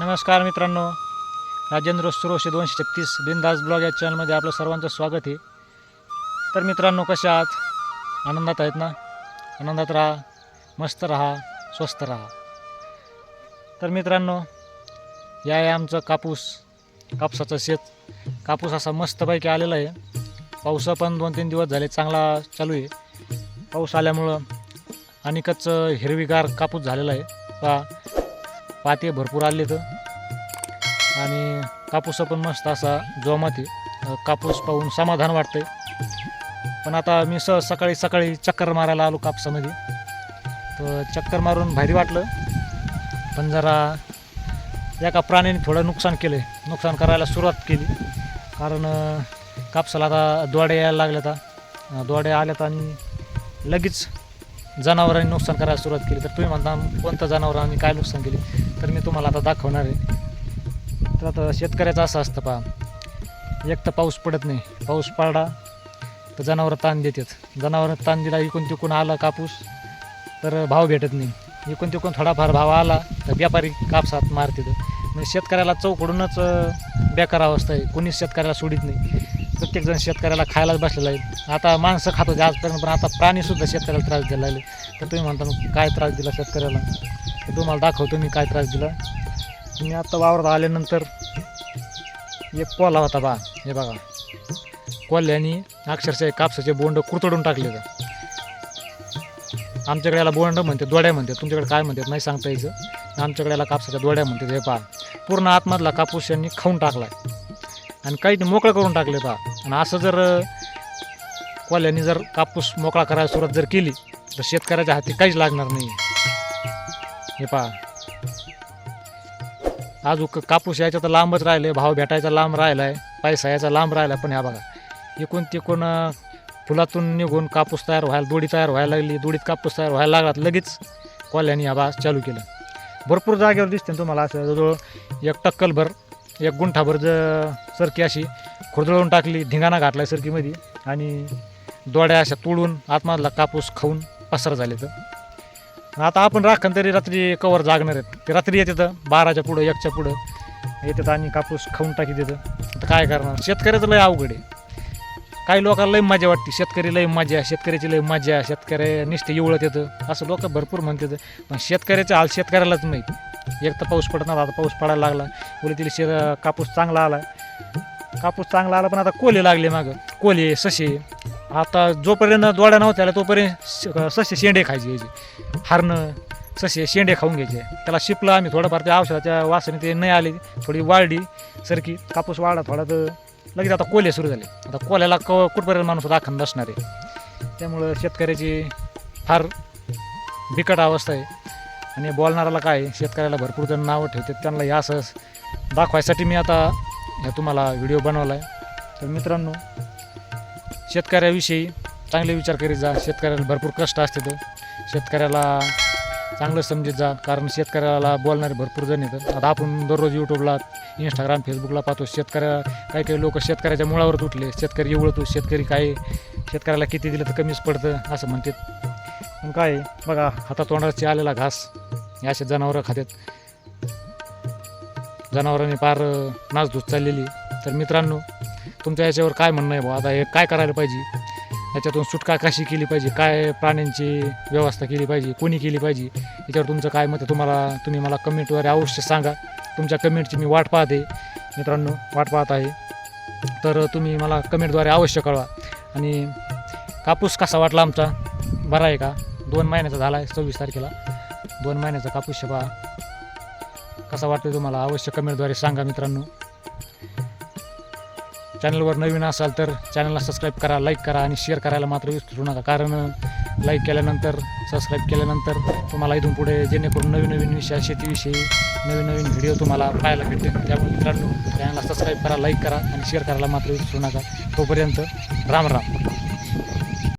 नमस्कार मित्रांनो. राजेंद्र सुरोशे दोनशे छत्तीस बिनदास ब्लॉग या चॅनलमध्ये आपलं सर्वांचं स्वागत आहे. तर मित्रांनो कसे आहात? आनंदात आहेत ना? आनंदात राहा मस्त राहा स्वस्त राहा. तर मित्रांनो या आहे आमचं कापूस कापसाचं शेत. कापूस असा मस्तपैकी आलेला आहे. पाऊस पण दोन तीन दिवस झाले चांगला चालू आहे. पाऊस आल्यामुळं अनेकच हिरवीगार कापूस झालेला आहे. पा पाते भरपूर आले तर. आणि कापूस पण मस्त असा जोमाती कापूस पाहून समाधान वाटतंय. पण आता मी सहज सकाळी सकाळी चक्कर मारायला आलो कापसामध्ये. तर चक्कर मारून भारी वाटलं. पण जरा एका प्राण्याने थोडं नुकसान केलं आहे नुकसान करायला सुरुवात केली. कारण कापसाला आता दोड्या यायला लागल्या आता दोड्या आल्यात आणि लगेच जनावरांनी नुकसान करायला सुरुवात केली. तर तुम्ही म्हणता कोणत्या जनावरांनी काय नुकसान केली? तर मी तुम्हाला आता दाखवणार आहे. तर आता शेतकऱ्याचं असं असतं पहा. एक तर पाऊस पडत नाही. पाऊस पडला तर जनावरं ताण देतात. जनावरं ताण दिला इकून तिकून आला कापूस तर भाव भेटत नाही. इकून तिकून थोडाफार भाव आला तर व्यापारी कापसात मारतात. म्हणजे शेतकऱ्याला चौकडूनच बेकार अवस्था आहे. कोणीच शेतकऱ्याला सोडित नाही. प्रत्येकजण शेतकऱ्याला खायलाच बसलेला आहे. आता माणसं खात होते आजपर्यंत पण आता प्राणीसुद्धा शेतकऱ्याला त्रास द्यायला लागले. तर तुम्ही म्हणता मग काय त्रास दिला शेतकऱ्याला? तर तुम्हाला दाखवतो मी काय त्रास दिला. तुम्ही आत्ता वावरात आल्यानंतर एक कोला होता बा हे बघा. कोल्ह्यानी अक्षरशः कापसाचे बोंड कुरतडून टाकले तर आमच्याकडे याला बोंड म्हणते दोड्या म्हणते तुमच्याकडे काय म्हणतात नाही सांगता यायचं. आमच्याकडे याला कापसाच्या दोड्या म्हणतात हे पहा. पूर्ण आतमधला कापूस यांनी खाऊन टाकला आणि काही मोकळं करून टाकले बा. आणि असं जर कोल्याने जर कापूस मोकळा करायला सुरुवात जर केली तर शेतकऱ्याच्या हाती काहीच लागणार नाही. हे पहा. आज कापूस यायचा तर लांबच राहिले भाव भेटायचा लांब राहिला आहे पैसा यायचा लांब राहिला पण ह्या बघा. एकूण तिकून फुलातून निघून कापूस तयार व्हायला दोडी तयार व्हायला लागली दोडीत कापूस तयार व्हायला लागला लगेच कोल्ह्यानी हा चालू केलं. भरपूर जागेवर दिसते ना तुम्हाला असं जवळजवळ एक टक्कलभर एक गुंठाभर ज सरकी अशी खुरदळून टाकली धिंगाणा घातला सरकीमध्ये आणि दोड्या अशा तोडून आतमधला कापूस खाऊन पसार झाले तर. आता आपण राखण तरी रात्री कवर जागणार आहेत. ते रात्री येते तर बाराच्या पुढं एकच्या पुढं येतात आणि कापूस खाऊन टाकी देतं. आता काय करणार? शेतकऱ्याचं लय अवघड आहे. काही लोकांना लय मजा वाटते. शेतकरी लय मजा शेतकऱ्याची लय मजा शेतकऱ्या निष्ठे येवळत येतं. असं लोक भरपूर म्हणतात पण शेतकऱ्याचं हाल शेतकऱ्यालाच माहीत. एक तर पाऊस पडत नव्हता आता पाऊस पडायला लागला. बोले तिला शे कापूस चांगला आला. कापूस चांगला आला पण आता कोले लागले मागं. कोले ससे. आता जोपर्यंत दोड्या नव्हत्या आल्या तोपर्यंत श- ससे शेंडे खायचे याचे हरणं ससे शेंडे खाऊन घ्यायचे. त्याला शिपलं आम्ही थोडंफार त्या औषधाच्या वासाने ते नाही आले. थोडी वाढली सरकी कापूस वाढला थोडा तर लगेच आता कोले सुरू झाले. आता कोल्याला क कुठपर्यंत माणूस राखण नसणार आहे? त्यामुळं शेतकऱ्याची फार बिकट अवस्था आहे. आणि बोलणाऱ्याला काय शेतकऱ्याला भरपूर जण नावं ठेवतात त्यांना हे असं दाखवायसाठी मी आता ह्या तुम्हाला व्हिडिओ बनवला आहे तर मित्रांनो शेतकऱ्याविषयी चांगले विचार करीत जा शेतकऱ्याला भरपूर कष्ट असते तर शेतकऱ्याला चांगलं समजत जा कारण शेतकऱ्याला बोलणारे भरपूर जण येतात. आता आपण दररोज यूट्यूबला इंस्टाग्राम फेसबुकला पाहतो शेतकऱ्या काही काही लोक शेतकऱ्याच्या मुळावर तुटले शेतकरी एवढतो शेतकरी काय शेतकऱ्याला किती दिलं तर कमीच पडतं असं म्हणतात. पण काय बघा हातातोंडाची आलेला घास असे जनावरं खात्यात. जनावरांनी फार नाचधूस चाललेली. तर मित्रांनो तुमच्या याच्यावर काय म्हणणं आहे बुवा आता हे काय करायला पाहिजे? याच्यातून सुटका कशी केली पाहिजे? काय प्राण्यांची व्यवस्था केली पाहिजे? कोणी केली पाहिजे? याच्यावर तुमचं काय मत तुम्हाला तुम्ही मला कमेंटद्वारे अवश्य सांगा. तुमच्या कमेंटची मी वाट पाहते. मित्रांनो वाट पाहत आहे. तर तुम्ही मला कमेंटद्वारे अवश्य कळवा. आणि कापूस कसा वाटला आमचा? बरा आहे का? दोन महिन्याचा झाला आहे सव्वीस तारखेला. दोन महिन्याचा कापूस शेवा कसा वाटतो तुम्हाला? अवश्य कमेंटद्वारे सांगा मित्रांनो. चॅनलवर नवीन असाल तर चॅनलला सबस्क्राईब करा लाईक करा आणि शेअर करायला मात्र विसरू नका. कारण लाईक केल्यानंतर सबस्क्राईब केल्यानंतर तुम्हाला इथून पुढे जेणेकरून नवीन नवीन विषय शेतीविषयी नवीन नवीन व्हिडिओ तुम्हाला पाहायला भेटतील. त्यामुळे मित्रांनो चॅनलला सबस्क्राईब करा लाईक करा आणि शेअर करायला मात्र विसरू नका. तोपर्यंत राम राम.